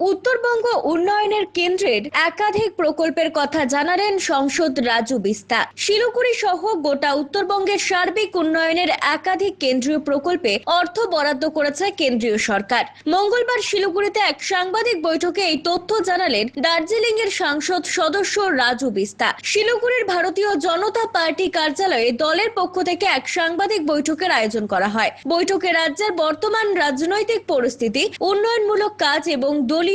Uttarbanga উন্নয়নের কেন্দ্রের একাধিক প্রকল্পের কথা জানালেন সংসদ রাজু বিস্তা শিলিগুড়ি সহ গোটা উত্তরবঙ্গের সার্বিক উন্নয়নের একাধিক কেন্দ্রীয় প্রকল্পে অর্থ বরাদ্দ করেছে কেন্দ্রীয় সরকার। মঙ্গলবার শিলিগুড়িতে এক সাংবাদিক বৈঠকে এই তথ্য জানালেন দার্জিলিং এর সাংসদ সদস্য রাজু বিস্তা শিলিগুড়ির ভারতীয় জনতা পার্টি কার্যালয়ে দলের পক্ষ থেকে এক সাংবাদিক বৈঠকের আয়োজন করা হয়। বৈঠকে রাজ্যের বর্তমান রাজনৈতিক পরিস্থিতি, উন্নয়নমূলক কাজ এবং দলীয়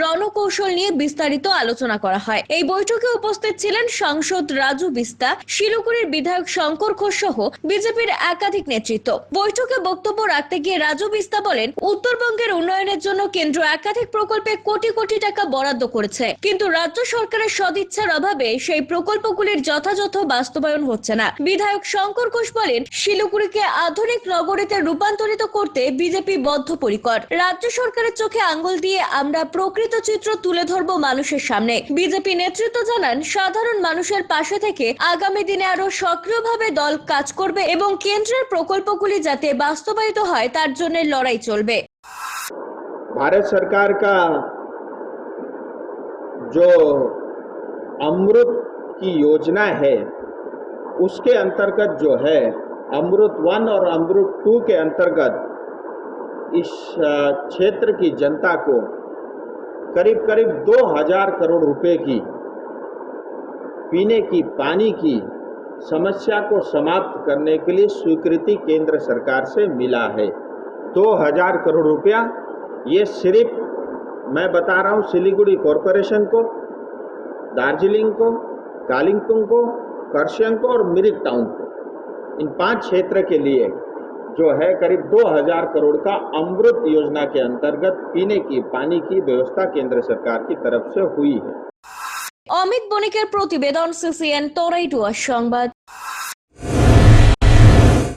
রণকৌশল নিয়ে বিস্তারিত আলোচনা করা হয়। এই বৈঠকে উপস্থিত ছিলেন সাংসদ রাজু বিস্তা, শিলিগুড়ির বিধায়ক শঙ্কর ঘোষ সহ বিজেপির একাধিক নেতৃত্ব। বৈঠকে বক্তব্য রাখতে গিয়ে রাজু বিস্তা বলেন, উত্তরবঙ্গের উন্নয়নের জন্য কেন্দ্র একাধিক প্রকল্পে কোটি কোটি টাকা বরাদ্দ করেছে। কিন্তু রাজ্য সরকারের সদিচ্ছার অভাবে সেই প্রকল্পগুলির যথাযথ বাস্তবায়ন হচ্ছে না। বিধায়ক শঙ্কর ঘোষ বলেন, শিলিগুড়িকে আধুনিক নগরীতে রূপান্তরিত করতে বিজেপি বদ্ধপরিকর। রাজ্য সরকারের চোখে আঙ্গুল দিয়ে আমরা প্রকৃত চিত্র তুলে ধরব মানুষের সামনে বিজেপি নেতৃত্ব জানান সাধারণ মানুষের পাশে থেকে আগামী দিনে আরো সক্রিয়ভাবে দল কাজ করবে এবং কেন্দ্রের প্রকল্পগুলি যাতে বাস্তবায়িত হয় তার জন্য লড়াই চলবে भारत सरकार का जो अमृत की योजना है उसके अंतर्गत जो है अमृत वन और अमृत टू के अंतर्गत इस अ, क्षेत्र की जनता को करीब करीब दो हज़ार करोड़ रुपए की, पीने की, पानी की समस्या को समाप्त करने के लिए स्वीकृति केंद्र सरकार से मिला है। दो हज़ार करोड़ रुपया, ये सिर्फ़, मैं बता रहा हूँ, सिलीगुड़ी कॉरपोरेशन को, दार्जिलिंग को, कालिम्पोंग को करसियंग को और मिरिक टाउन को। इन पाँच क्षेत्र के लिए जो है करीब 2000 करोड़ का अमृत योजना के अंतर्गत पीने की पानी की व्यवस्था केंद्र सरकार की तरफ से हुई है অমিত বণিকের প্রতিবেদন সিসিএন তরাইটুয়া সংবাদ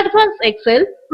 Advanced Excel.